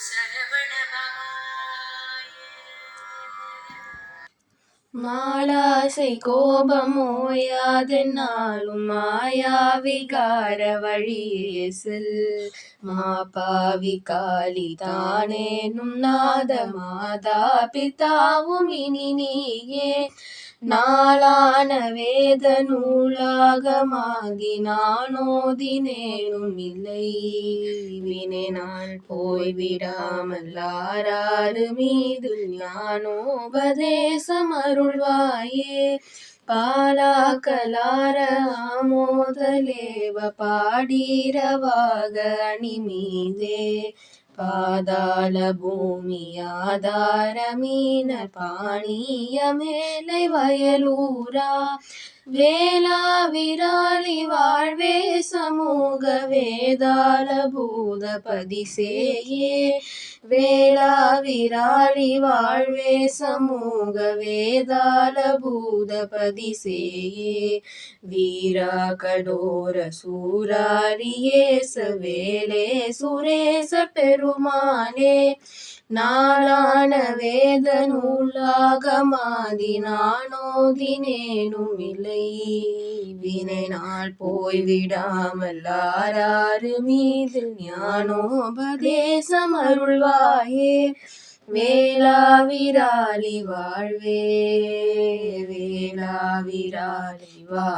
Se ne vrne mama மாலாசை கோபமோயாதென்னாலும் மாயா விகார வழியே செல் மாபாவி காளி தானேனும் நாத மாதா பிதாவும் இனி நீயே நாளான வேத நூலாக நூலாகமாகி நானோதினேனும் இல்லை வினை நான் போய்விடாமல் ஆறாறு மீது ஞானோபதேசமரு அருள்வாயே பாலாக்கலார ஆமோதலேவ பாடீரவாக அணிமீதே. பாதாள பூமி ஆதார மீன பாணிய மேலை வயலூரா. வேளா விராளி வாழ்வே சமூக வேதாள பூத பதிசேயே வேளா விராலி வாழ்வே சமூக வேதாள பூத பதிசேயே வீரா கடோர சூராரியேச வேலே சுரேச பெருமானே. நாளான வேத நூலாக நூலாகமாதி நானோதினேனும் இல்லை. வினை நாள் போய் விடாமல் ஆறாறு மீது ஞானோபதேசம் அருள்வாயே. வேளாவிராலி வாழ்வே வேளாவிராலி வா